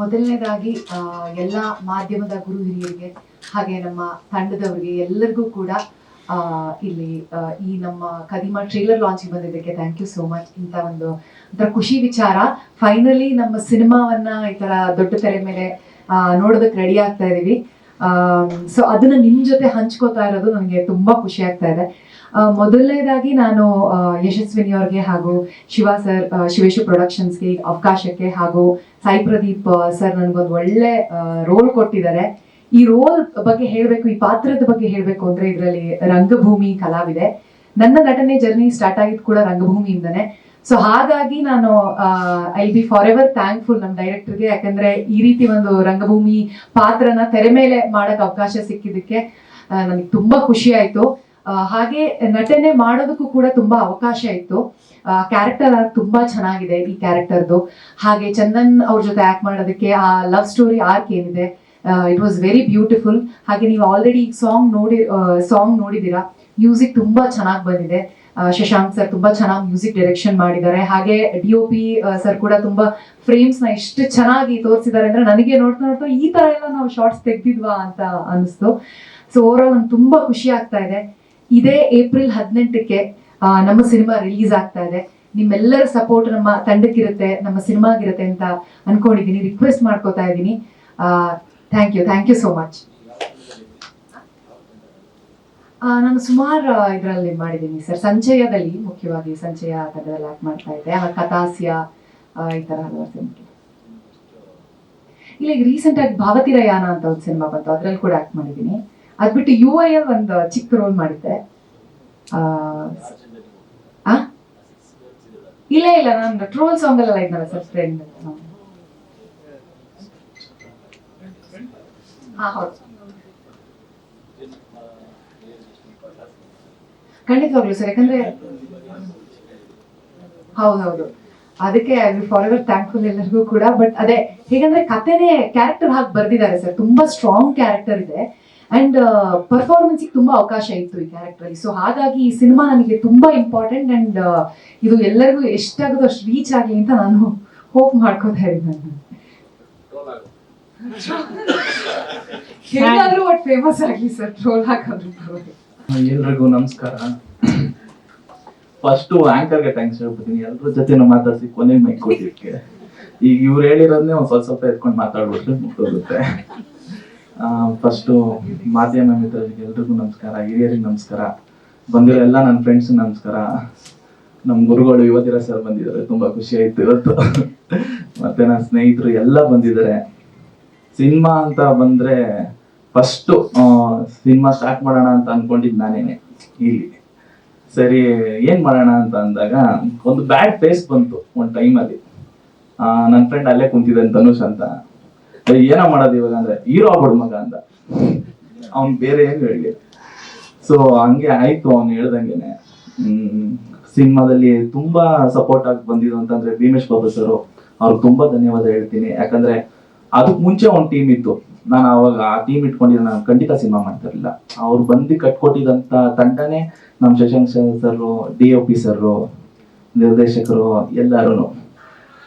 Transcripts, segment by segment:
ಮೊದಲನೇದಾಗಿ ಎಲ್ಲ ಮಾಧ್ಯಮದ ಗುರು ಹಿರಿಯರಿಗೆ, ಹಾಗೆ ನಮ್ಮ ತಂಡದವರಿಗೆ ಎಲ್ಲರಿಗೂ ಕೂಡ ಇಲ್ಲಿ ಈ ನಮ್ಮ ಕದಿಮಾ ಟ್ರೇಲರ್ ಲಾಂಚಿಗೆ ಬಂದಿದ್ದಕ್ಕೆ ಥ್ಯಾಂಕ್ ಯು ಸೋ ಮಚ್ ಇಂಥ ಒಂದು, ಒಂಥರ ಖುಷಿ ವಿಚಾರ. ಫೈನಲಿ ನಮ್ಮ ಸಿನಿಮಾವನ್ನ ಈ ತರ ದೊಡ್ಡ ತೆರೆ ಮೇಲೆ ನೋಡೋದಕ್ಕೆ ರೆಡಿ ಆಗ್ತಾ ಇದೀವಿ. ಸೊ ಅದನ್ನ ನಿಮ್ ಜೊತೆ ಹಂಚ್ಕೋತಾ ಇರೋದು ನನಗೆ ತುಂಬಾ ಖುಷಿ ಆಗ್ತಾ ಇದೆ. ಮೊದಲನೇದಾಗಿ ನಾನು ಯಶಸ್ವಿನಿಯವ್ರಿಗೆ ಯಶಸ್ವಿನಿ ಅವ್ರಿಗೆ ಹಾಗೂ ಶಿವ ಸರ್ ಶಿವೇಶು ಪ್ರೊಡಕ್ಷನ್ಸ್ಗೆ ಅವಕಾಶಕ್ಕೆ ಹಾಗೂ ಸಾಯಿ ಪ್ರದೀಪ್ ಸರ್ ನನಗೊಂದು ಒಳ್ಳೆ ರೋಲ್ ಕೊಟ್ಟಿದ್ದಾರೆ. ಈ ರೋಲ್ ಬಗ್ಗೆ ಹೇಳಬೇಕು, ಈ ಪಾತ್ರದ ಬಗ್ಗೆ ಹೇಳಬೇಕು ಅಂದ್ರೆ ಇದರಲ್ಲಿ ರಂಗಭೂಮಿ ಕಲಾವಿದೆ. ನನ್ನ ನಟನೆ ಜರ್ನಿ ಸ್ಟಾರ್ಟ್ ಆಗಿದ್ದು ಕೂಡ ರಂಗಭೂಮಿಯಿಂದನೇ. ಸೊ ಹಾಗಾಗಿ ನಾನು I be for ever thankful ನಮ್ಮ ಡೈರೆಕ್ಟರ್ಗೆ ಯಾಕಂದ್ರೆ ಈ ರೀತಿ ಒಂದು ರಂಗಭೂಮಿ ಪಾತ್ರನ ತೆರೆ ಮೇಲೆ ಮಾಡಕ್ ಅವಕಾಶ ಸಿಕ್ಕಿದ್ದಕ್ಕೆ ನನಗೆ ತುಂಬಾ ಖುಷಿ ಆಯ್ತು. ಹಾಗೆ ನಟನೆ ಮಾಡೋದಕ್ಕೂ ಕೂಡ ತುಂಬಾ ಅವಕಾಶ ಇತ್ತು. ಕ್ಯಾರೆಕ್ಟರ್ ತುಂಬಾ ಚೆನ್ನಾಗಿದೆ ಈ ಕ್ಯಾರೆಕ್ಟರ್ದು ಹಾಗೆ ಚಂದನ್ ಅವ್ರ ಜೊತೆ ಆಕ್ಟ್ ಮಾಡೋದಕ್ಕೆ ಆ ಲವ್ ಸ್ಟೋರಿ ಆರ್ಕ್ ಏನಿದೆ ಇಟ್ ವಾಸ್ ವೆರಿ ಬ್ಯೂಟಿಫುಲ್ ಹಾಗೆ ನೀವು ಆಲ್ರೆಡಿ ಸಾಂಗ್ ನೋಡಿ ಸಾಂಗ್ ನೋಡಿದೀರಾ ಮ್ಯೂಸಿಕ್ ತುಂಬಾ ಚೆನ್ನಾಗಿ ಬಂದಿದೆ. ಶಶಾಂಕ್ ಸರ್ ತುಂಬಾ ಚೆನ್ನಾಗಿ ಮ್ಯೂಸಿಕ್ ಡೈರೆಕ್ಷನ್ ಮಾಡಿದ್ದಾರೆ. ಹಾಗೆ ಡಿ ಒ ಪಿ ಸರ್ ಕೂಡ ತುಂಬಾ ಫ್ರೇಮ್ಸ್ನ ಎಷ್ಟು ಚೆನ್ನಾಗಿ ತೋರಿಸಿದ್ದಾರೆ ಅಂದ್ರೆ ನನಗೆ ನೋಡ್ತಾ ನೋಡ್ತಾ ಈ ತರ ಎಲ್ಲ ನಾವು ಶಾರ್ಟ್ಸ್ ತೆಗ್ದಿದ್ವಾ ಅಂತ ಅನಿಸ್ತು. ಸೊ ಓವರ್ ಆಲ್ ತುಂಬಾ ಖುಷಿ ಆಗ್ತಾ ಇದೆ. ಇದೇ ಏಪ್ರಿಲ್ ಹದಿನೆಂಟಕ್ಕೆ ನಮ್ಮ ಸಿನಿಮಾ ರಿಲೀಸ್ ಆಗ್ತಾ ಇದೆ. ನಿಮ್ಮೆಲ್ಲರ ಸಪೋರ್ಟ್ ನಮ್ಮ ತಂಡಕ್ಕಿರುತ್ತೆ, ನಮ್ಮ ಸಿನಿಮಾಗಿರುತ್ತೆ ಅಂತ ಅನ್ಕೊಂಡಿದ್ದೀನಿ. ರಿಕ್ವೆಸ್ಟ್ ಮಾಡ್ಕೋತಾ ಇದ್ದೀನಿ. Thank you thank you so much ನಾನು ಸುಮಾರು ಇದರಲ್ಲಿ ಮಾಡಿದ್ದೀನಿ ಸರ್. ಸಂಚಯದಲ್ಲಿ, ಮುಖ್ಯವಾಗಿ ಸಂಚಯ ತಂಡದಲ್ಲಿ ಆಕ್ಟ್ ಮಾಡ್ತಾ ಇದ್ದೆ. ಆಮೇಲೆ ಕಥಾಸ್ಯ ಈ ತರ ಹಲವಾರು ಸಿನಿಮಾ. ಇಲ್ಲ, ಈಗ ರೀಸೆಂಟ್ ಆಗಿ ಭಾವತಿರ ಅಂತ ಒಂದು ಸಿನಿಮಾ ಬಂತು. ಅದ್ರಲ್ಲಿ ಕೂಡ ಆಕ್ಟ್ ಮಾಡಿದ್ದೀನಿ. ಅದ್ಬಿಟ್ಟು ಯು ಐ ಎಲ್ ಒಂದು ಚಿಕ್ಕ ರೋಲ್ ಮಾಡಿದ್ದೆ? ಇಲ್ಲ ಇಲ್ಲ, ನಾನು ಟ್ರೋಲ್ ಸಾಂಗ್ ಎಲ್ಲ ಇದ್ನಲ್ಲ ಸರ್ ಫ್ರೆಂಡ್ ಹಾ, ಹೌದು. ಖಂಡಿತವಾಗ್ಲು ಸರ್ ಯಾಕಂದ್ರೆ ಹೌದೌದು ಅದಕ್ಕೆ I will for ever thankful ಎಲ್ಲರಿಗೂ ಕೂಡ. ಬಟ್ ಅದೇ, ಹೇಗಂದ್ರೆ ಕಥೆನೇ ಕ್ಯಾರೆಕ್ಟರ್ ಹಾಕಿ ಬರ್ದಿದ್ದಾರೆ ಸರ್ ತುಂಬಾ ಸ್ಟ್ರಾಂಗ್ ಕ್ಯಾರೆಕ್ಟರ್ ಇದೆ. ಅಂಡ್ ಪರ್ಫಾರ್ಮೆನ್ಸ್ ತುಂಬಾ ಅವಕಾಶ ಇತ್ತು ಈ ಕ್ಯಾರೆಕ್ಟರ್ ಸೊ ಹಾಗಾಗಿ ಈ ಸಿನಿಮಾ ನನಗೆ ತುಂಬಾ ಇಂಪಾರ್ಟೆಂಟ್ ಅಂಡ್ ಇದು ಎಲ್ಲರಿಗೂ ಎಷ್ಟಾಗುತ್ತೋ ಅಷ್ಟು ರೀಚ್ ಆಗಲಿ ಅಂತ ನಾನು ಹೋಪ್ ಮಾಡ್ಕೋತಾ ಇದ್ದೀನಿ ಫೇಮಸ್ ಸರ್. ಎಲ್ರಿಗೂ ನಮಸ್ಕಾರ. ಫಸ್ಟ್ ಆಂಕರ್ಗೆ ಥ್ಯಾಂಕ್ಸ್ ಹೇಳ್ಬಿಡ್ತೀನಿ. ಎಲ್ಲರ ಜೊತೆ ಮಾತಾಡ್ಸಿ ಕೊನೆಗೆ ಮೈಕ್ ಕೊಟ್ಟಿದ್ದಕ್ಕೆ. ಈಗ ಇವ್ರು ಹೇಳಿರೋದನ್ನೇ ಒಂದ್ ಸ್ವಲ್ಪ ಸ್ವಲ್ಪ ಎತ್ಕೊಂಡು ಮಾತಾಡ್ಬಿಟ್ರೆ ಮುಗ್ದೋಗುತ್ತೆ. ಫಸ್ಟು ಮಾಧ್ಯಮ ಮಿತ್ರರಿಗೆ ಎಲ್ರಿಗೂ ನಮಸ್ಕಾರ ಹಿರಿಯರಿಗೆ ನಮಸ್ಕಾರ ಬಂದಿರೋ ಎಲ್ಲ ನನ್ನ ಫ್ರೆಂಡ್ಸ್ ನಮಸ್ಕಾರ. ನಮ್ಮ ಗುರುಗಳು ಯುವತಿರ ಸರ್ ಬಂದಿದ್ದಾರೆ ತುಂಬಾ ಖುಷಿ ಆಯ್ತು ಇವತ್ತು. ಮತ್ತೆ ನನ್ನ ಸ್ನೇಹಿತರು ಎಲ್ಲ ಬಂದಿದ್ದಾರೆ. ಸಿನಿಮಾ ಅಂತ ಬಂದ್ರೆ ಫಸ್ಟ್ ಸಿನಿಮಾ ಸ್ಟಾರ್ಟ್ ಮಾಡೋಣ ಅಂತ ಅನ್ಕೊಂಡಿದ್ ನಾನೇನೆ ಇಲ್ಲಿ. ಸರಿ ಏನ್ ಮಾಡೋಣ ಅಂತ ಅಂದಾಗ ಒಂದು ಬ್ಯಾಡ್ ಫೇಸ್ ಬಂತು ಒಂದು ಟೈಮಲ್ಲಿ ನನ್ನ ಫ್ರೆಂಡ್ ಅಲ್ಲೇ ಕುಂತಿದ್ದಾನೆ ಧನುಷ್ ಅಂತ. "ಏ, ಏನೋ ಮಾಡೋದು ಇವಾಗ ಅಂದ್ರೆ ಹೀರೋ ಆಗ್ಬಿಡ್ ಮಗ ಅಂತ. ಅವ್ನ್ ಬೇರೆ ಏನು ಹೇಳಿ ಸೊ ಹಂಗೆ ಆಯ್ತು, ಅವ್ನು ಹೇಳ್ದಂಗೆನೆ. ಸಿನಿಮಾದಲ್ಲಿ ತುಂಬಾ ಸಪೋರ್ಟ್ ಆಗಿ ಬಂದಿದ್ರು ಅಂತಂದ್ರೆ ಭೀಮೇಶ್ ಬಾಬು ಸರ್ ಅವ್ರಿಗೆ ತುಂಬಾ ಧನ್ಯವಾದ ಹೇಳ್ತೀನಿ. ಯಾಕಂದ್ರೆ ಅದಕ್ ಮುಂಚೆ ಒಂದ್ ಟೀಮ್ ಇತ್ತು. ನಾನು ಅವಾಗ ಆ ಟೀಮ್ ಇಟ್ಕೊಂಡಿದ್ರೆ ನಾನು ಖಂಡಿತ ಸಿನಿಮಾ ಮಾಡ್ತಿರ್ಲಿಲ್ಲ. ಅವ್ರು ಬಂದು ಕಟ್ಕೊಟ್ಟಿದಂತ ತಂಡನೇ ನಮ್ಮ Shashank sir D O P sir ನಿರ್ದೇಶಕರು ಎಲ್ಲರೂ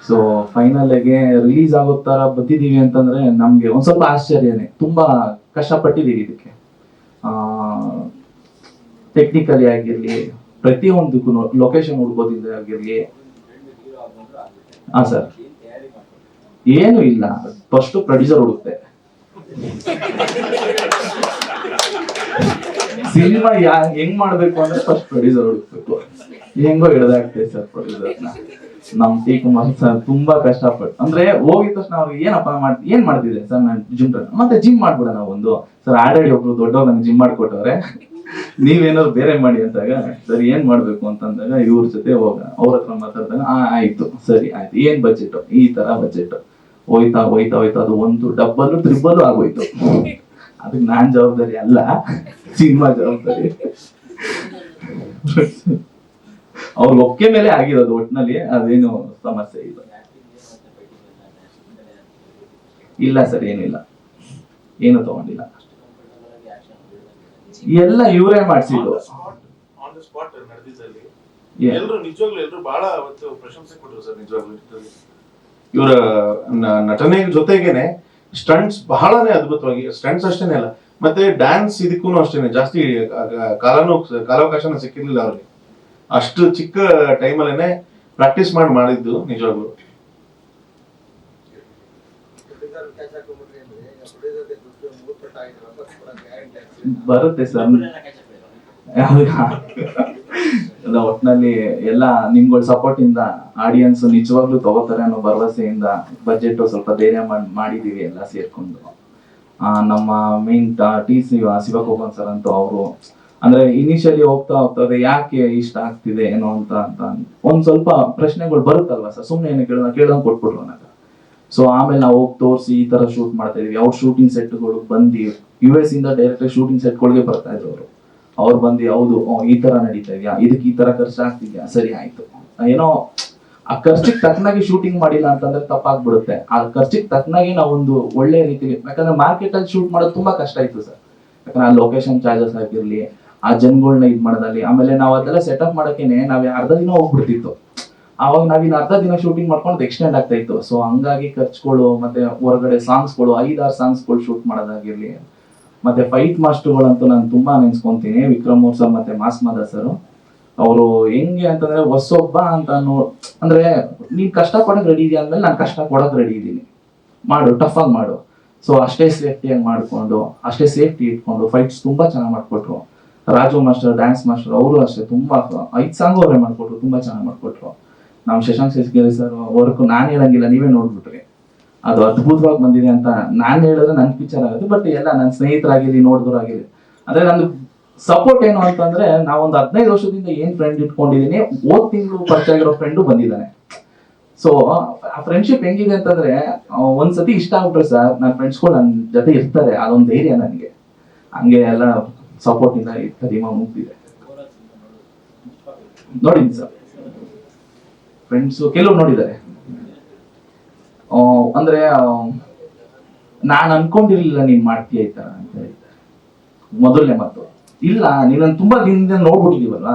ಸೊ ಫೈನಲ್ ಆಗಿ ರಿಲೀಸ್ ಆಗೋ ತರ ಬಂದಿದೀವಿ ಅಂತಂದ್ರೆ ನಮ್ಗೆ ಒಂದ್ ಸ್ವಲ್ಪ ಆಶ್ಚರ್ಯನೇ, ತುಂಬಾ ಕಷ್ಟಪಟ್ಟಿದೀವಿ ಇದಕ್ಕೆ. ಟೆಕ್ನಿಕಲಿ ಆಗಿರ್ಲಿ, ಪ್ರತಿಯೊಂದಕ್ಕೂ ಲೊಕೇಶನ್ ಹುಡ್ಕೋದಿದ್ರೆ ಆಗಿರ್ಲಿ. ಹಾ ಸರ್ ಏನು ಇಲ್ಲ ಫಸ್ಟ್ ಪ್ರೊಡ್ಯೂಸರ್ ಹುಡುಕ್ತೆ ಸಿನಿಮಾ ಯಾ, ಹೆಂಗ್ ಮಾಡ್ಬೇಕು ಅಂದ್ರೆ ಫಸ್ಟ್ ಪ್ರೊಡ್ಯೂಸರ್ ಹುಡುಕ್ಬೇಕು. ಹೆಂಗೋ ಹಿಡ್ದಾಗ್ತೇವೆ ಸರ್ ಪ್ರೊಡ್ಯೂಸರ್ನ ನಮ್ ಟಿ ಕುಮಾರ್ ಸರ್ ತುಂಬಾ ಕಷ್ಟಪಟ್ಟು ಅಂದ್ರೆ ಹೋಗಿದ ತಕ್ಷಣ ಅವ್ರಿಗೆ ಏನಪ್ಪ ಮಾಡ್ ಏನ್ ಮಾಡ್ತಿದೆ ಸರ್, ನಾನು ಜಿಮ್ ಮತ್ತೆ ಜಿಮ್ ಮಾಡ್ಬಿಡೋಣ ಒಂದು ಸರ್, ಆಲ್ರೆಡಿ ಒಬ್ರು ದೊಡ್ಡವ್ರು ನಂಗೆ ಜಿಮ್ ಮಾಡ್ಕೊಟ್ಟವ್ರೆ. ನೀವೇನಾದ್ರು ಬೇರೆ ಮಾಡಿ ಅಂತಾಗ ಸರಿ, ಏನ್ ಮಾಡ್ಬೇಕು ಅಂತಂದಾಗ ಇವ್ರ ಜೊತೆ ಹೋಗ ಅವ್ರ ಹತ್ರ ಮಾತಾಡಿದಾಗ, ಆ, ಆಯ್ತು. ಸರಿ, ಆಯ್ತು. ಏನ್ ಬಜೆಟ್ ಈ ತರ ಬಜೆಟ್ ಹೋಯ್ತಾ ಹೋಯ್ತಾ ಹೋಯ್ತಾ. ಅದು ಒಂದು ಡಬ್ಬಲ್ ತ್ರಿಬಲ್ ಆಗೋಯ್ತು. ಅದಕ್ಕೆ ನಾನ್ ಜವಾಬ್ದಾರಿ ಅಲ್ಲ. ಸಿನಿಮಾ ಜವಾಬ್ದಾರಿ. ಅವ್ರ ಒಕ್ಕೆ ಮೇಲೆ ಆಗಿರೋದು ಒಟ್ನಲ್ಲಿ ಅದೇನು ಸಮಸ್ಯೆ ಇಲ್ಲ. ಇಲ್ಲ ಸರ್ ಏನಿಲ್ಲ ಏನು ತಗೊಂಡಿಲ್ಲ. ಎಲ್ಲ ಇವರೇ ಮಾಡಿಸಿದ್ದು. ಆನ್ ದ ಸ್ಪಾಟ್ ನಡೆದಿದ್ದಲ್ಲಿ Yeah. ಎಲ್ಲರೂ ನಿಜವಾಗ್ಲೂ ಎಲ್ಲರೂ ಬಹಳ ಅವತ್ತು ಪ್ರಶಂಸೆ ಕೊಟ್ಟರು ಸರ್ ನಿಜವಾಗ್ಲೂ ಇವರ ನಟನೆ ಜೊತೆಗೇನೆ ಸ್ಟಂಟ್ಸ್ ಬಹಳನೇ ಅದ್ಭುತವಾಗಿ ಸ್ಟಂಟ್ಸ್ ಅಷ್ಟೇನೆ ಅಲ್ಲ ಮತ್ತೆ ಡ್ಯಾನ್ಸ್ ಇದಕ್ಕೂ ಅಷ್ಟೇನೆ ಜಾಸ್ತಿ ಕಾಲಾನು ಕಾಲಾವಕಾಶನ ಸಿಕ್ಕಿರ್ಲಿಲ್ಲ ಅವ್ರಿಗೆ. ಅಷ್ಟು ಚಿಕ್ಕ ಟೈಮಲ್ಲೇನೆ ಪ್ರಾಕ್ಟೀಸ್ ಮಾಡಿ ಮಾಡಿದ್ದು, ನಿಜವಾಗ್ಲು. ಬರುತ್ತೆ ಸರ್. ಒಟ್ನಲ್ಲಿ ಎಲ್ಲ ನಿಮ್ಗಳ ಸಪೋರ್ಟ್ ಇಂದ ಆಡಿಯನ್ಸ್ ನಿಜವಾಗ್ಲೂ ತಗೋತಾರೆ ಅನ್ನೋ ಭರವಸೆಯಿಂದ ಬಜೆಟ್ ಸ್ವಲ್ಪ ಧೈರ್ಯ ಮಾಡ್- ಮಾಡಿದೀವಿ ಎಲ್ಲ ಸೇರ್ಕೊಂಡು. ನಮ್ಮ main T C Shivakopan sir ಅಂತೂ ಅವರು ಅಂದ್ರೆ ಇನಿಷಿಯಲಿ ಹೋಗ್ತಾ ಹೋಗ್ತದೆ ಯಾಕೆ ಇಷ್ಟ ಆಗ್ತಿದೆ ಏನೋ ಅಂತ ಅಂತ ಒಂದ್ ಸ್ವಲ್ಪ ಪ್ರಶ್ನೆಗಳು ಬರುತ್ತಲ್ವಾ ಸರ್? ಸುಮ್ನೆ ಏನು ಕೇಳ ಕೇಳ್ದಂಗ್ ಕೊಟ್ಬಿಟ್ರು ನನಗೆ ಸೊ ಆಮೇಲೆ ನಾವು ಹೋಗಿ ತೋರಿಸಿ ಈ ತರ ಶೂಟ್ ಮಾಡ್ತಾ ಇದೀವಿ. ಅವ್ರ ಶೂಟಿಂಗ್ ಸೆಟ್ಗಳು ಬಂದು ಯು ಎಸ್ ಇಂದ ಡೈರೆಕ್ಟ್ ಶೂಟಿಂಗ್ ಸೆಟ್ಗಳಿಗೆ ಬರ್ತಾ ಇದ್ರು ಅವರು ಅವ್ರು ಬಂದು, ಹೌದು ಈ ತರ ನಡೀತಾ ಇದೆಯಾ? ಇದಕ್ಕೆ ಈ ತರ ಖರ್ಚು ಆಗ್ತಿದ್ಯಾ? ಸರಿ, ಆಯ್ತು. ಏನೋ ಆ ಖರ್ಚಿಗೆ ತಕ್ಕನಾಗಿ ಶೂಟಿಂಗ್ ಮಾಡಿಲ್ಲ ಅಂತಂದ್ರೆ ತಪ್ಪಾಗ್ಬಿಡುತ್ತೆ. ಆ ಖರ್ಚಿಗೆ ತಕ್ಕನಾಗಿ ನಾವೊಂದು ಒಳ್ಳೆ ರೀತಿಲಿ ಯಾಕಂದ್ರೆ ಮಾರ್ಕೆಟ್ ಅಲ್ಲಿ ಶೂಟ್ ಮಾಡೋದು ತುಂಬಾ ಕಷ್ಟ ಆಯ್ತು ಸರ್. ಯಾಕಂದ್ರೆ ಆ ಲೊಕೇಶನ್ ಚಾರ್ಜಸ್ ಆಗಿರ್ಲಿ ಆ ಜನಗಳನ್ನ ಇದ್ ಮಾಡೋದಲ್ಲಿ ಆಮೇಲೆ ನಾವು ಅದೆಲ್ಲ ಸೆಟಪ್ ಮಾಡಕ್ಕೇನೆ ನಾವ್ ಅರ್ಧ ದಿನ ಹೋಗ್ಬಿಡ್ತಿತ್ತು. ಅವಾಗ ನಾವಿನ್ ಅರ್ಧ ದಿನ ಶೂಟಿಂಗ್ ಮಾಡ್ಕೊಂಡು ಎಕ್ಸ್ಟೆಂಡ್ ಆಗ್ತಾ ಇತ್ತು. ಸೊ ಹಂಗಾಗಿ ಖರ್ಚುಗಳು, ಮತ್ತೆ ಹೊರಗಡೆ ಸಾಂಗ್ಸ್ಗಳು ಐದಾರು ಸಾಂಗ್ಸ್ಗಳು ಶೂಟ್ ಮಾಡೋದಾಗಿರ್ಲಿ, ಮತ್ತೆ ಫೈಟ್ ಮಾಸ್ಟರ್ಗಳಂತೂ ನಾನು ತುಂಬಾ ನೆನ್ಸ್ಕೊಂತೀನಿ. ವಿಕ್ರಮ್ ಅವ್ರ ಸರ್ ಮತ್ತೆ ಮಾಸ್ ಮಾದ ಸರ್. ಅವರು ಹೆಂಗೆ ಅಂತಂದ್ರೆ, ಹೊಸೊಬ್ಬ ಅಂತ ನೋ ಅಂದ್ರೆ ನೀನ್ ಕಷ್ಟ ಪಡಕ್ ರೆಡಿ ಇದೆಯಾ ಅಂದ್ಮೇಲೆ ನಾನು ಕಷ್ಟ ಕೊಡಕ್ ರೆಡಿ ಇದ್ದೀನಿ. ಮಾಡು ಟಫ್ ಆಗಿ ಮಾಡು. ಸೊ ಅಷ್ಟೇ ಸೇಫ್ಟಿಯಾಗಿ ಮಾಡಿಕೊಂಡು, ಅಷ್ಟೇ ಸೇಫ್ಟಿ ಇಟ್ಕೊಂಡು ಫೈಟ್ಸ್ ತುಂಬಾ ಚೆನ್ನಾಗಿ ಮಾಡ್ಕೊಟ್ರು. ರಾಜು ಮಾಸ್ಟರ್ ಡ್ಯಾನ್ಸ್ ಮಾಸ್ಟರ್ ಅವರು ಅಷ್ಟೇ, ತುಂಬಾ ಐದು ಸಾಂಗ್ ಅವರೇ ಮಾಡಿಕೊಟ್ರು, ತುಂಬಾ ಚೆನ್ನಾಗಿ ಮಾಡಿಕೊಟ್ರು. ನಮ್ ಶಶಾಂಕ್ ಶೇಷಗಿರಿ ಸರ್ ವರ್ಕ್ ನಾನು ಹೇಳಂಗಿಲ್ಲ, ನೀವೇ ನೋಡ್ಬಿಟ್ರಿ. ಅದು ಅದ್ಭುತವಾಗಿ ಬಂದಿದೆ ಅಂತ ನಾನು ಹೇಳಿದ್ರೆ ನನ್ನ ಪಿಕ್ಚರ್ ಆಗುತ್ತೆ ಬಟ್ ಎಲ್ಲ ನನ್ನ ಸ್ನೇಹಿತರಾಗಿರ್ಲಿ ನೋಡಿದ್ರಾಗಿರ್ಲಿ ಅಂದ್ರೆ ನನ್ನ ಸಪೋರ್ಟ್ ಏನು ಅಂತಂದ್ರೆ, ನಾವೊಂದು ಹದಿನೈದು ವರ್ಷದಿಂದ ಏನ್ ಫ್ರೆಂಡ್ ಇಟ್ಕೊಂಡಿದೀನಿ ಓದ್ ತಿಂಗಳು ಪರಿಚಯ ಆಗಿರೋ ಫ್ರೆಂಡು ಬಂದಿದ್ದಾನೆ. ಸೊ ಆ ಫ್ರೆಂಡ್ಶಿಪ್ ಹೆಂಗಿದೆ ಅಂತಂದ್ರೆ ಒಂದ್ಸತಿ ಇಷ್ಟ ಆಗ್ಬಿಟ್ರೆ ಸರ್ ನನ್ನ ಫ್ರೆಂಡ್ಸ್ಗಳು ನನ್ನ ಜೊತೆ ಇರ್ತಾರೆ, ಅದೊಂದು ಧೈರ್ಯ ನನಗೆ. ಹಂಗೆ ಎಲ್ಲ ಸಪೋರ್ಟ್ ಇಂದ ಕದಿಮ ಮುಗ್ದಿದೆ ನೋಡಿದ್ದೀನಿ ಸರ್ ಫ್ರೆಂಡ್ಸು ಕೆಲವ್ರು ನೋಡಿದ್ದಾರೆ. ಅಂದ್ರೆ ನಾನು ಅನ್ಕೊಂಡಿರ್ಲಿಲ್ಲ ನೀನ್ ಮಾಡ್ತೀಯ ತರ ಅಂತ ಹೇಳಿದ್ದಾರೆ ಮೊದಲನೇ ಮಾತು. ಇಲ್ಲ, ನೀನ್ ತುಂಬಾ ದಿನದಿಂದ ನೋಡ್ಬಿಟ್ಟಿದೀವಲ್ಲ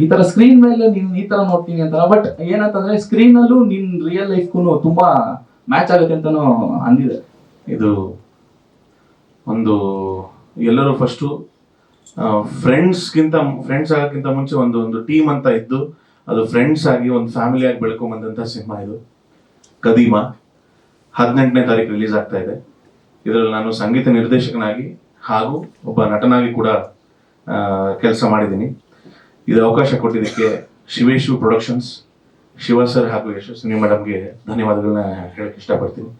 ಈ ತರ ಸ್ಕ್ರೀನ್ ಮೇಲೆ ನೀನ್ ಈ ತರ ನೋಡ್ತೀನಿ ಅಂತ ಬಟ್ ಏನಂತಂದ್ರೆ ಸ್ಕ್ರೀನ್ ಅಲ್ಲೂ ನಿನ್ ರಿಯಲ್ ಲೈಫ್ಗೂ ತುಂಬಾ ಮ್ಯಾಚ್ ಆಗುತ್ತೆ ಅಂತಾನು ಅಂದಿದೆ. ಇದು ಒಂದು ಎಲ್ಲರೂ ಫಸ್ಟು ಫ್ರೆಂಡ್ಸ್ಗಿಂತ ಫ್ರೆಂಡ್ಸ್ ಆಗೋಕ್ಕಿಂತ ಮುಂಚೆ ಒಂದು ಒಂದು ಟೀಮ್ ಅಂತ ಇದ್ದು, ಅದು ಫ್ರೆಂಡ್ಸ್ ಆಗಿ ಒಂದು ಫ್ಯಾಮಿಲಿ ಆಗಿ ಬೆಳ್ಕೊಂಬಂದಂಥ ಸಿನಿಮಾ ಇದು. ಕದೀಮ. ಹದಿನೆಂಟನೇ ತಾರೀಕು ರಿಲೀಸ್ ಆಗ್ತಾ ಇದೆ. ಇದರಲ್ಲಿ ನಾನು ಸಂಗೀತ ನಿರ್ದೇಶಕನಾಗಿ ಹಾಗೂ ಒಬ್ಬ ನಟನಾಗಿ ಕೂಡ ಕೆಲಸ ಮಾಡಿದ್ದೀನಿ. ಇದು ಅವಕಾಶ ಕೊಟ್ಟಿದ್ದಕ್ಕೆ ಶಿವೇಶು ಪ್ರೊಡಕ್ಷನ್ಸ್ ಶಿವ ಸರ್ ಹಾಗೂ ಯಶಸ್ವಿನಿ ಮೇಡಮ್ಗೆ ಧನ್ಯವಾದಗಳನ್ನ ಹೇಳಕ್ಕೆ ಇಷ್ಟಪಡ್ತೀನಿ.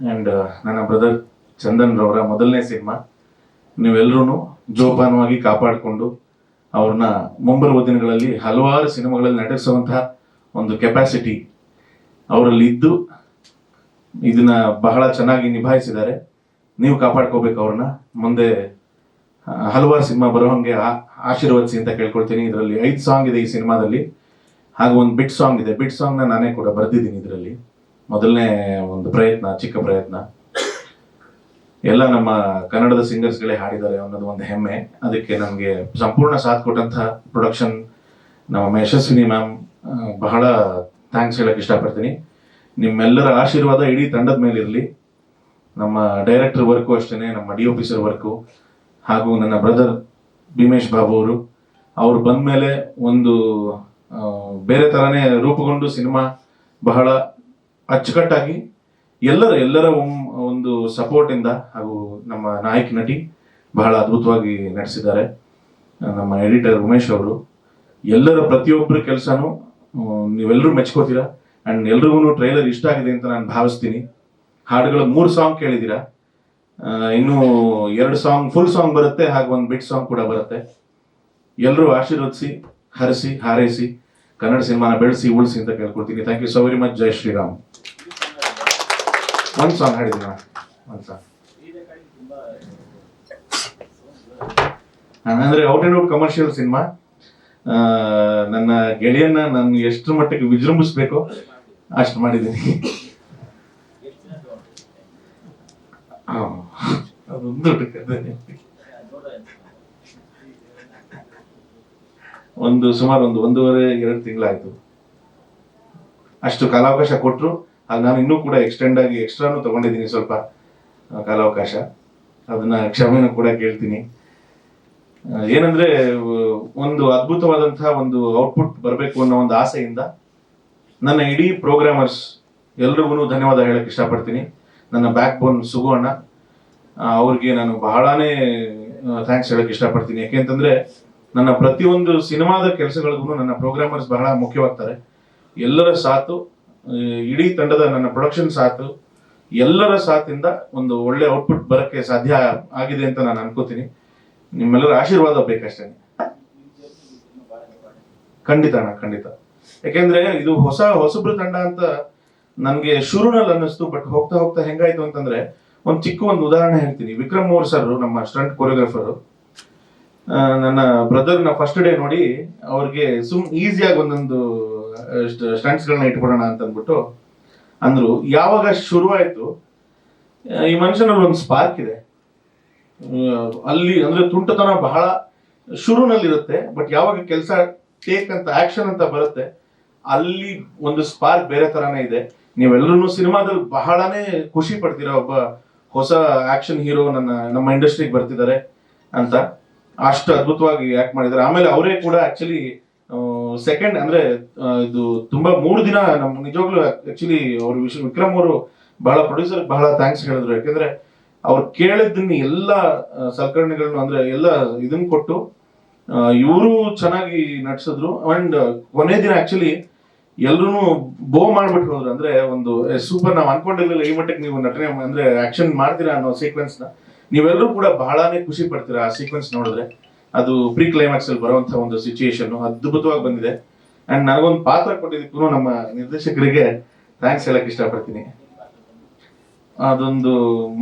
ಆ್ಯಂಡ್ ನನ್ನ ಬ್ರದರ್ ಚಂದನ್ ರವರ ಮೊದಲನೇ ಸಿನಿಮಾ. ನೀವೆಲ್ಲರೂ ಜೋಪಾನವಾಗಿ ಕಾಪಾಡಿಕೊಂಡು ಅವ್ರನ್ನ ಮುಂಬರುವ ದಿನಗಳಲ್ಲಿ ಹಲವಾರು ಸಿನಿಮಾಗಳಲ್ಲಿ ನಟಿಸುವಂತಹ ಒಂದು ಕೆಪಾಸಿಟಿ ಅವರಲ್ಲಿ ಇದ್ದು ಇದನ್ನ ಬಹಳ ಚೆನ್ನಾಗಿ ನಿಭಾಯಿಸಿದ್ದಾರೆ. ನೀವು ಕಾಪಾಡ್ಕೋಬೇಕು ಅವ್ರನ್ನ. ಮುಂದೆ ಹಲವಾರು ಸಿನಿಮಾ ಬರೋ ಹಂಗೆ ಆಶೀರ್ವದಿಸಿ ಅಂತ ಕೇಳ್ಕೊಳ್ತೀನಿ. ಇದರಲ್ಲಿ ಐದು ಸಾಂಗ್ ಇದೆ ಈ ಸಿನಿಮಾದಲ್ಲಿ. ಹಾಗೂ ಒಂದು ಬಿಟ್ ಸಾಂಗ್ ಇದೆ. ಬಿಟ್ ಸಾಂಗ್ನ ನಾನೇ ಕೂಡ ಬರೆದಿದ್ದೀನಿ ಇದರಲ್ಲಿ. ಮೊದಲನೇ ಒಂದು ಪ್ರಯತ್ನ, ಚಿಕ್ಕ ಪ್ರಯತ್ನ. ಎಲ್ಲ ನಮ್ಮ ಕನ್ನಡದ ಸಿಂಗರ್ಸ್ಗಳೇ ಹಾಡಿದ್ದಾರೆ ಅನ್ನೋದು ಒಂದು ಹೆಮ್ಮೆ. ಅದಕ್ಕೆ ನಮಗೆ ಸಂಪೂರ್ಣ ಸಾಥ್ ಕೊಟ್ಟಂತಹ ಪ್ರೊಡಕ್ಷನ್ ನಮ್ಮ ಯಶಸ್ವಿನಿ ಮ್ಯಾಮ್ ಬಹಳ ಥ್ಯಾಂಕ್ಸ್ ಹೇಳಕ್ಕೆ ಇಷ್ಟಪಡ್ತೀನಿ. ನಿಮ್ಮೆಲ್ಲರ ಆಶೀರ್ವಾದ ಇಡೀ ತಂಡದ ಮೇಲೆ ಇರಲಿ. ನಮ್ಮ ಡೈರೆಕ್ಟರ್ ವರ್ಕು ಅಷ್ಟೇ ನಮ್ಮ ಡಿ ಆಫೀಸರ್ ವರ್ಕು ಹಾಗೂ ನನ್ನ ಬ್ರದರ್ ಭೀಮೇಶ್ ಬಾಬು ಅವರು. ಅವ್ರು ಬಂದ್ಮೇಲೆ ಒಂದು ಬೇರೆ ಥರನೇ ರೂಪುಗೊಂಡು ಸಿನಿಮಾ ಬಹಳ ಅಚ್ಚುಕಟ್ಟಾಗಿ ಎಲ್ಲರ ಎಲ್ಲರ ಒಂದು ಸಪೋರ್ಟ್ ಇಂದ ಹಾಗೂ ನಮ್ಮ ನಾಯಕ ನಟಿ ಬಹಳ ಅದ್ಭುತವಾಗಿ ನಡೆಸಿದ್ದಾರೆ. ನಮ್ಮ ಎಡಿಟರ್ ಉಮೇಶ್ ಅವರು. ಎಲ್ಲರ ಪ್ರತಿಯೊಬ್ಬರ ಕೆಲಸನೂ ನೀವೆಲ್ಲರೂ ಮೆಚ್ಕೋತೀರಾ? ಅಂಡ್ ಎಲ್ರಿಗೂ ಟ್ರೈಲರ್ ಇಷ್ಟ ಆಗಿದೆ ಅಂತ ನಾನು ಭಾವಿಸ್ತೀನಿ. ಹಾಡುಗಳ ಮೂರು ಸಾಂಗ್ ಕೇಳಿದ್ದೀರಾ ಇನ್ನು ಎರಡು ಸಾಂಗ್ ಫುಲ್ ಸಾಂಗ್ ಬರುತ್ತೆ, ಹಾಗೂ ಒಂದು ಬಿಟ್ ಸಾಂಗ್ ಕೂಡ ಬರುತ್ತೆ. ಎಲ್ಲರೂ ಆಶೀರ್ವದಿಸಿ, ಹರಿಸಿ, ಹಾರೈಸಿ, ಕನ್ನಡ ಸಿನಿಮಾನ ಬೆಳೆಸಿ, ಉಳಿಸಿ ಅಂತ ಕೇಳ್ಕೊಳ್ತೀನಿ thank you so very much Jai Shriram. ಒಂದ್ ಸಾಂಗ್ ಹಾಡಿದಿನ ಒಂದ್ ಸಾಂಗ್ ಅಂದ್ರೆ out and out commercial cinema ನನ್ನ ಗೆಳೆಯನ್ನ ನಾನು ಎಷ್ಟರ ಮಟ್ಟಿಗೆ ವಿಜೃಂಭಿಸ್ಬೇಕು ಅಷ್ಟು ಮಾಡಿದ್ದೀನಿ. ಅದೊಂದು ಒಂದು ಸುಮಾರು ಒಂದು ಒಂದೂವರೆ, ಎರಡು ತಿಂಗಳಾಯ್ತು. ಅಷ್ಟು ಕಾಲಾವಕಾಶ ಕೊಟ್ಟರು ಅದು ನಾನು ಇನ್ನೂ ಕೂಡ ಎಕ್ಸ್ಟೆಂಡ್ ಆಗಿ ಎಕ್ಸ್ಟ್ರಾನು ತಗೊಂಡಿದ್ದೀನಿ ಸ್ವಲ್ಪ ಕಾಲಾವಕಾಶ. ಅದನ್ನ ಕ್ಷಮೆನೂ ಕೂಡ ಕೇಳ್ತೀನಿ. ಏನಂದ್ರೆ ಒಂದು ಅದ್ಭುತವಾದಂತಹ ಒಂದು ಔಟ್ಪುಟ್ ಬರಬೇಕು ಅನ್ನೋ ಒಂದು ಆಸೆಯಿಂದ ನನ್ನ ಇಡೀ ಪ್ರೋಗ್ರಾಮರ್ಸ್ ಎಲ್ರಿಗೂ ಧನ್ಯವಾದ ಹೇಳಕ್ ಇಷ್ಟಪಡ್ತೀನಿ. ನನ್ನ ಬ್ಯಾಕ್ ಬೋನ್ ಸುಗೋಣ ಅವ್ರಿಗೆ ನಾನು ಬಹಳಾನೇ ಥ್ಯಾಂಕ್ಸ್ ಹೇಳಕ್ ಇಷ್ಟಪಡ್ತೀನಿ. ಯಾಕೆಂತಂದ್ರೆ ನನ್ನ ಪ್ರತಿಯೊಂದು ಸಿನಿಮಾದ ಕೆಲಸಗಳಿಗೂ ನನ್ನ ಪ್ರೋಗ್ರಾಮರ್ಸ್ ಬಹಳ ಮುಖ್ಯವಾಗ್ತಾರೆ. ಎಲ್ಲರ ಸಾಥು ಇಡೀ ತಂಡದ ನನ್ನ ಪ್ರೊಡಕ್ಷನ್ ಸಾಥು ಎಲ್ಲರ ಸಾಥಿಂದ ಒಂದು ಒಳ್ಳೆ ಔಟ್ಪುಟ್ ಬರಕ್ಕೆ ಸಾಧ್ಯ ಆಗಿದೆ ಅಂತ ನಾನು ಅನ್ಕೋತೀನಿ. ನಿಮ್ಮೆಲ್ಲರ ಆಶೀರ್ವಾದ ಬೇಕಷ್ಟೇ. ಖಂಡಿತ ಅಣ್ಣ, ಖಂಡಿತ. ಯಾಕೆಂದ್ರೆ ಇದು ಹೊಸ, ಹೊಸಬ್ರ ತಂಡ ಅಂತ ನನ್ಗೆ ಶುರುನಲ್ಲಿ ಅನ್ನಿಸ್ತು ಬಟ್ ಹೋಗ್ತಾ ಹೋಗ್ತಾ ಹೆಂಗಾಯ್ತು ಅಂತಂದ್ರೆ, ಒಂದು ಚಿಕ್ಕ ಒಂದು ಉದಾಹರಣೆ ಹೇಳ್ತೀನಿ. ವಿಕ್ರಮ್ ಮೋರ್ ಸರ್ ನಮ್ಮ ಸ್ಟಂಟ್ ಕೊರಿಯೋಗ್ರಾಫರ್ ನನ್ನ ಬ್ರದರ್ನ ಫಸ್ಟ್ ಡೇ ನೋಡಿ ಅವ್ರಿಗೆ ಸುಮ್ ಈಸಿಯಾಗಿ ಒಂದೊಂದು ಸ್ಟಂಟ್ಸ್ ಗಳನ್ನ ಇಟ್ಬಿಡೋಣ ಅಂತ ಅಂದ್ಬಿಟ್ಟು ಅಂದ್ರು. ಯಾವಾಗ ಶುರುವಾಯ್ತು ಈ ಮನುಷ್ಯನಲ್ಲಿ ಒಂದು ಸ್ಪಾರ್ಕ್ ಇದೆ ಅಲ್ಲಿ ಅಂದ್ರೆ ತುಂಟತನ ಬಹಳ ಶುರುನಲ್ಲಿ ಇರುತ್ತೆ ಬಟ್ ಯಾವಾಗ ಕೆಲಸ ಟೇಕ್ ಅಂತ ಆಕ್ಷನ್ ಅಂತ ಬರುತ್ತೆ, ಅಲ್ಲಿ ಒಂದು ಸ್ಪಾರ್ಕ್ ಬೇರೆ ತರಾನೇ ಇದೆ. ನೀವೆಲ್ಲರೂ ಸಿನಿಮಾದಲ್ಲಿ ಬಹಳನೇ ಖುಷಿ ಪಡ್ತೀರಾ, ಒಬ್ಬ ಹೊಸ ಆಕ್ಷನ್ ಹೀರೋ ನನ್ನ, ನಮ್ಮ ಇಂಡಸ್ಟ್ರಿಗೆ ಬರ್ತಿದ್ದಾರೆ ಅಂತ. ಅಷ್ಟು ಅದ್ಭುತವಾಗಿ ಆಕ್ಟ್ ಮಾಡಿದ್ದಾರೆ. ಆಮೇಲೆ ಅವರೇ ಕೂಡ ಆಕ್ಚುಲಿ ಸೆಕೆಂಡ್ ಅಂದ್ರೆ ಇದು ತುಂಬಾ ಮೂರು ದಿನ ನಮ್ ನಿಜವಾಗ್ಲೂ ಆಕ್ಚುಲಿ ಅವರು ವಿಕ್ರಮ್ ಅವರು ಬಹಳ ಪ್ರೊಡ್ಯೂಸರ್ ಬಹಳ ಥ್ಯಾಂಕ್ಸ್ ಹೇಳಿದ್ರು. ಯಾಕಂದ್ರೆ ಅವ್ರು ಕೇಳಿದ್ದನ್ನ ಎಲ್ಲ ಸಲಕರಣೆಗಳನ್ನು ಅಂದ್ರೆ ಎಲ್ಲ ಇದನ್ನ ಕೊಟ್ಟು ಇವರು ಚೆನ್ನಾಗಿ ನಟಿಸಿದ್ರು ಅಂಡ್ ಕೊನೆ ದಿನ ಆಕ್ಚುಲಿ ಎಲ್ರು ಬೋ ಮಾಡ್ಬಿಟ್ಟು ಹೋದ್ರು ಅಂದ್ರೆ ಒಂದು ಸೂಪರ್ ನಾವ್ ಅನ್ಕೊಂಡಿರ್ಲಿಲ್ಲ ಈ ಮಟ್ಟಕ್ಕೆ ನೀವು ನಟನೆ ಅಂದ್ರೆ ಆಕ್ಷನ್ ಮಾಡ್ತೀರಾ ಅನ್ನೋ ಸೀಕ್ವೆನ್ಸ್ನ. ನೀವೆಲ್ಲರೂ ಕೂಡ ಬಹಳಾನೇ ಖುಷಿ ಪಡ್ತೀರಾ ಆ ಸೀಕ್ವೆನ್ಸ್ ನೋಡಿದ್ರೆ. ಅದು ಪ್ರೀ ಕ್ಲೈಮ್ಯಾಕ್ಸ್ ಅಲ್ಲಿ ಬರುವಂತ ಒಂದು ಸಿಚುಯೇಷನ್ ಅದ್ಭುತವಾಗಿ ಬಂದಿದೆ. ಅಂಡ್ ನನಗೊಂದು ಪಾತ್ರ ಕೊಟ್ಟಿದ್ದಕ್ಕೂ ನಮ್ಮ ನಿರ್ದೇಶಕರಿಗೆ ಥ್ಯಾಂಕ್ಸ್ ಹೇಳಕ್ ಇಷ್ಟಪಡ್ತೀನಿ. ಅದೊಂದು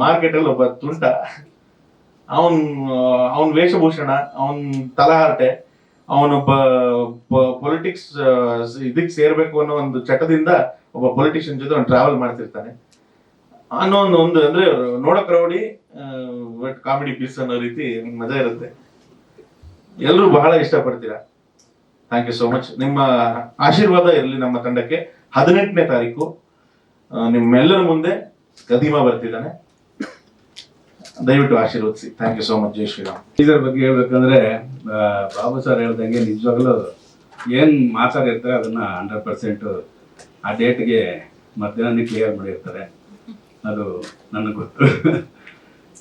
ಮಾರ್ಕೆಟ್ ಅಲ್ಲಿ ಒಬ್ಬ ತುಂಟ. ಅವನ್ ಅವನ್ ವೇಷಭೂಷಣ, ಅವನ್ ತಲಹಾರಟೆ, ಅವನೊಬ್ಬ ಪೊಲಿಟಿಕ್ಸ್ ಇದಕ್ಕೆ ಸೇರ್ಬೇಕು ಅನ್ನೋ ಒಂದು ಚಟದಿಂದ ಒಬ್ಬ ಪೊಲಿಟಿಷಿಯನ್ ಜೊತೆ ಅವ್ನು ಟ್ರಾವೆಲ್ ಮಾಡ್ತಿರ್ತಾನೆ. ಅನ್ನೋ ಒಂದು ಅಂದ್ರೆ ನೋಡೋ ರೌಡಿ ಬಟ್ ಕಾಮಿಡಿ ಪೀಸ್ ಅನ್ನೋ ರೀತಿ ಮಜಾ ಇರುತ್ತೆ. ಎಲ್ಲರೂ ಬಹಳ ಇಷ್ಟಪಡ್ತೀರಾ? ಥ್ಯಾಂಕ್ ಯು ಸೋ ಮಚ್ ನಿಮ್ಮ ಆಶೀರ್ವಾದ ಇರಲಿ ನಮ್ಮ ತಂಡಕ್ಕೆ. ಹದಿನೆಂಟನೇ ತಾರೀಕು ನಿಮ್ಮೆಲ್ಲರ ಮುಂದೆ ಕದೀಮ ಬರ್ತಿದ್ದಾನೆ. ದಯವಿಟ್ಟು ಆಶೀರ್ವದಿಸಿ. Thank you so much Jai Shriram. ಇದರ ಬಗ್ಗೆ ಹೇಳ್ಬೇಕಂದ್ರೆ ಬಾಬು ಸರ್ ಹೇಳ್ದಂಗೆ ನಿಜವಾಗ್ಲೂ ಏನ್ ಮಾತಾಡಿರ್ತಾರೆ ಅದನ್ನ ಹಂಡ್ರೆಡ್ ಪರ್ಸೆಂಟ್ ಆ ಡೇಟ್ಗೆ ಮಧ್ಯಾಹ್ನ ಕ್ಲಿಯರ್ ಮಾಡಿರ್ತಾರೆ. ಅದು ನನಗೆ ಗೊತ್ತು.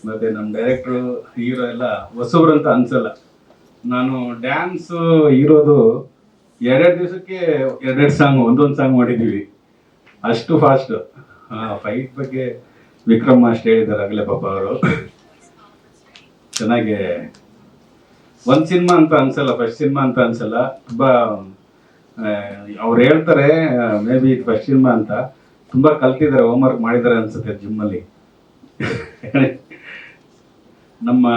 ಮತ್ತೆ ನಮ್ಮ ಡೈರೆಕ್ಟ್ರು ಹೀರೋ ಎಲ್ಲ ಹೊಸಬ್ರು ಅಂತ ಅನ್ಸಲ್ಲ. ನಾನು ಡ್ಯಾನ್ಸ್ ಇರೋದು ಎರಡೆರಡು ದಿವಸಕ್ಕೆ ಎರಡೆರಡು ಸಾಂಗ್ ಒಂದೊಂದು ಸಾಂಗ್ ಮಾಡಿದ್ದೀವಿ. ಅಷ್ಟು ಫಾಸ್ಟ್ ಫೈಟ್ ಬಗ್ಗೆ ವಿಕ್ರಮ್ ಅಷ್ಟು ಹೇಳಿದ್ದಾರೆ ಆಗಲೇ ಪಾಪ ಅವರು. ಚೆನ್ನಾಗಿ ಒಂದು ಸಿನಿಮಾ ಅಂತ ಅನ್ಸಲ್ಲ ಫಸ್ಟ್ ಸಿನಿಮಾ ಅಂತ ಅನ್ಸಲ್ಲ. ತುಂಬ ಅವ್ರು ಹೇಳ್ತಾರೆ ಮೇ ಬಿ ಇದು ಫಸ್ಟ್ ಸಿನಿಮಾ ಅಂತ. ತುಂಬ ಕಲ್ತಿದ್ದಾರೆ ಹೋಮ್ವರ್ಕ್ ಮಾಡಿದ್ದಾರೆ ಅನ್ಸುತ್ತೆ ಜಿಮ್ ಅಲ್ಲಿ. ನಮ್ಮ.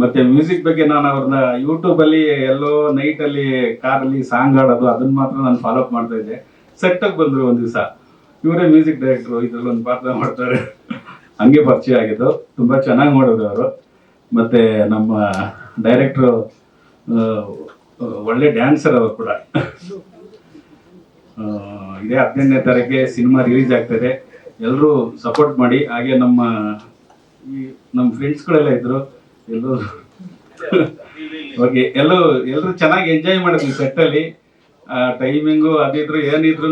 ಮತ್ತೆ ಮ್ಯೂಸಿಕ್ ಬಗ್ಗೆ ನಾನು ಅವ್ರನ್ನ ಯೂಟ್ಯೂಬ್ ಅಲ್ಲಿ ಎಲ್ಲೋ ನೈಟ್ ಅಲ್ಲಿ ಕಾರ್ ಅಲ್ಲಿ ಸಾಂಗ್ ಹಾಡೋದು ಅದನ್ನ ಮಾತ್ರ ನಾನು ಫಾಲೋ ಅಪ್ ಮಾಡ್ತಾ ಇದ್ದೆ. ಸೆಟ್ ಆಗಿ ಬಂದ್ರು ಒಂದ್ ದಿವಸ. ಇವರೇ ಮ್ಯೂಸಿಕ್ ಡೈರೆಕ್ಟರ್ ಇದ್ರಲ್ಲಿ ಒಂದು ಪಾತ್ರ ಮಾಡ್ತಾರೆ. ಹಂಗೆ ಪರಿಚಯ ಆಗಿದ್ದು. ತುಂಬಾ ಚೆನ್ನಾಗಿ ಮಾಡಿದ್ರು ಅವರು. ಮತ್ತೆ ನಮ್ಮ ಡೈರೆಕ್ಟ್ರು ಒಳ್ಳೆ ಡ್ಯಾನ್ಸರ್ ಅವರು ಕೂಡ. ಇದೇ ಹದಿನೆಂಟನೇ ತಾರೀಕಿಗೆ ಸಿನಿಮಾ ರಿಲೀಸ್ ಆಗ್ತದೆ ಎಲ್ಲರೂ ಸಪೋರ್ಟ್ ಮಾಡಿ, ಹಾಗೆ ನಮ್ಮ ಈ ನಮ್ಮ ಫ್ರೆಂಡ್ಸ್ಗಳೆಲ್ಲ ಇದ್ರು, ಎಲ್ಲರೂ ಓಕೆ ಎಲ್ಲರೂ ಎಲ್ಲರೂ ಚೆನ್ನಾಗಿ ಎಂಜಾಯ್ ಮಾಡಿದ್ವಿ ಸೆಟ್ಟಲ್ಲಿ ಟೈಮಿಂಗು ಅದಿದ್ರು ಏನಿದ್ರು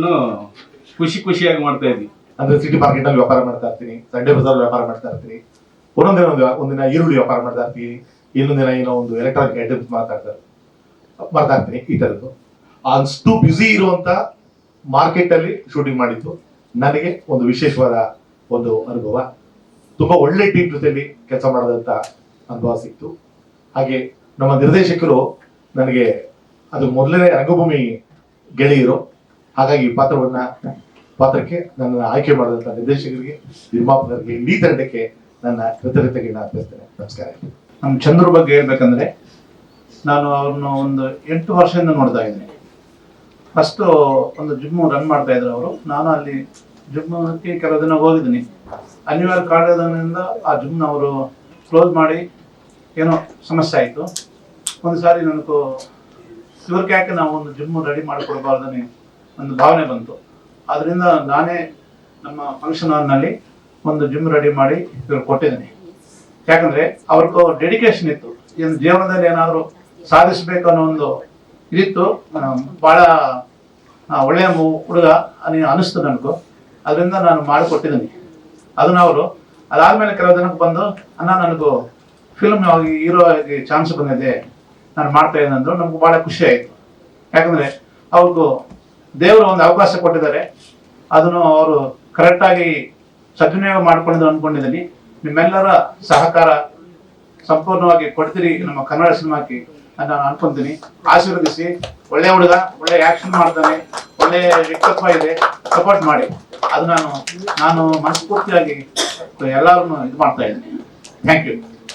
ಖುಷಿ ಖುಷಿಯಾಗಿ ಮಾಡ್ತಾ ಇದ್ವಿ. ಅಂದ್ರೆ ಸಿಟಿ ಮಾರ್ಕೆಟ್ ಅಲ್ಲಿ ವ್ಯಾಪಾರ ಮಾಡ್ತಾ ಇರ್ತೀನಿ ಸಂಡೇ ಬಜಾರ್ ವ್ಯಾಪಾರ ಮಾಡ್ತಾ ಇರ್ತೀನಿ. ಒಂದೊಂದಿನ ಒಂದು ಒಂದಿನ ಈರುಳ್ಳಿ ವ್ಯಾಪಾರ ಮಾಡ್ತಾ ಇರ್ತೀನಿ, ಇನ್ನೊಂದು ದಿನ ಏನೋ ಒಂದು ಎಲೆಕ್ಟ್ರಾನಿಕ್ ಐಟಮ್ಸ್ ಮಾತಾಡ್ತಾ ಮಾಡ್ತಾ ಇರ್ತೀನಿ ಈ ತರದ್ದು. ಅಷ್ಟು ಬ್ಯುಸಿ ಇರುವಂತ ಮಾರ್ಕೆಟ್ ಅಲ್ಲಿ ಶೂಟಿಂಗ್ ಮಾಡಿದ್ದು. ನನಗೆ ಒಂದು ವಿಶೇಷವಾದ ಒಂದು ಅನುಭವ. ತುಂಬಾ ಒಳ್ಳೆ ಟೀಮ್ ಜೊತೆಯಲ್ಲಿ ಕೆಲಸ ಮಾಡದಂತ ಅನುಭವ ಸಿಕ್ತು. ಹಾಗೆ ನಮ್ಮ ನಿರ್ದೇಶಕರು ನನಗೆ ಅದು ಮೊದಲನೇ ರಂಗಭೂಮಿ ಗೆಳೆಯರು. ಹಾಗಾಗಿ ಪಾತ್ರವನ್ನ, ಪಾತ್ರಕ್ಕೆ ನನ್ನ ಆಯ್ಕೆ ಮಾಡಿದಂತ ನಿರ್ದೇಶಕರಿಗೆ, ನಿರ್ಮಾಪಕರಿಗೆ ಇಡೀ ತಂಡಕ್ಕೆ ನನ್ನ ಕೃತಜ್ಞತೆಗಳನ್ನ ಅರ್ಪಿಸ್ತೇನೆ. ನಮಸ್ಕಾರ. ನಮ್ಮ ಚಂದ್ರ ಬಗ್ಗೆ ಹೇಳ್ಬೇಕಂದ್ರೆ, ನಾನು ಅವ್ರನ್ನ ಒಂದು ಎಂಟು ವರ್ಷದಿಂದ ನೋಡ್ತಾ ಇದ್ದೀನಿ. ಫಸ್ಟು ಒಂದು ಜಿಮ್ಮು ರನ್ ಮಾಡ್ತಾ ಇದ್ರು ಅವರು. ನಾನು ಅಲ್ಲಿ ಜಿಮ್ಗೆ ಕೆಲವು ದಿನ ಹೋಗಿದ್ದೀನಿ ಅನಿವಾರ್ಯ ಕಾರಣದಿಂದ ಆ ಜುಮ್ನ ಅವರು ಕ್ಲೋಸ್ ಮಾಡಿ ಏನೋ ಸಮಸ್ಯೆ ಆಯಿತು. ಒಂದು ಸಾರಿ ನನಗೂ ಇವ್ರಿಗೆ ಯಾಕೆ ನಾವು ಒಂದು ಜಿಮ್ ರೆಡಿ ಮಾಡಿಕೊಡ್ಬಾರ್ದನೆ ಒಂದು ಭಾವನೆ ಬಂತು. ಅದರಿಂದ ನಾನೇ ನಮ್ಮ ಫಂಕ್ಷನ್ ಹಾಲ್ನಲ್ಲಿ ಒಂದು ಜಿಮ್ ರೆಡಿ ಮಾಡಿ ಇವ್ರಿಗೆ ಕೊಟ್ಟಿದ್ದೀನಿ. ಯಾಕಂದರೆ ಅವ್ರಿಗೂ ಡೆಡಿಕೇಶನ್ ಇತ್ತು. ಏನು ಜೀವನದಲ್ಲಿ ಏನಾದರೂ ಸಾಧಿಸಬೇಕು ಅನ್ನೋ ಒಂದು ಇದಿತ್ತು. ಭಾಳ ಒಳ್ಳೆಯ ಹುಡುಗ అని ಅನಿಸ್ತು ನನಗೂ. ಅದರಿಂದ ನಾನು ಮಾಡಿಕೊಟ್ಟಿದ್ದೀನಿ. ಅದನ್ನ ಅವರು ಅದಾದ್ಮೇಲೆ ಕೆಲವು ಜನಕ್ಕೆ ಬಂದು ಅನ್ನ ನನಗೂ ಫಿಲ್ಮ್ ಹೀರೋ ಚಾನ್ಸ್ ಬಂದಿದೆ. ನಾನು ಮಾಡ್ತಾ ಇದ್ದೀನಿ ಅಂದ್ರು ನಮ್ಗೆ ಬಹಳ ಖುಷಿ ಆಯಿತು. ಯಾಕಂದ್ರೆ ಅವ್ರಿಗೂ ದೇವರು ಒಂದು ಅವಕಾಶ ಕೊಟ್ಟಿದ್ದಾರೆ. ಅದನ್ನು ಅವರು ಕರೆಕ್ಟಾಗಿ ಸದ್ವಿನಿಯೋಗ ಮಾಡ್ಕೊಂಡಿದ್ದು ಅನ್ಕೊಂಡಿದ್ದೀನಿ. ನಿಮ್ಮೆಲ್ಲರ ಸಹಕಾರ ಸಂಪೂರ್ಣವಾಗಿ ಕೊಡ್ತೀರಿ. ನಮ್ಮ ಕನ್ನಡ ಸಿನಿಮಾಕ್ಕೆ ನಾನು ಅನ್ಕೊಂತೀನಿ. ಆಶೀರ್ವದಿಸಿ. ಒಳ್ಳೆ ಹುಡುಗ, ಒಳ್ಳೆ ಆಕ್ಷನ್ ಮಾಡ್ತಾನೆ. ಒಳ್ಳೆ ವ್ಯಕ್ತಿತ್ವ ಇದೆ ಸಪೋರ್ಟ್ ಮಾಡಿ. ಅದು ನಾನು ನಾನು ಮನಸ್ಫೂರ್ತಿಯಾಗಿ ಎಲ್ಲರನ್ನು ಇದು ಮಾಡ್ತಾ ಇದ್ದೀನಿ. Thank you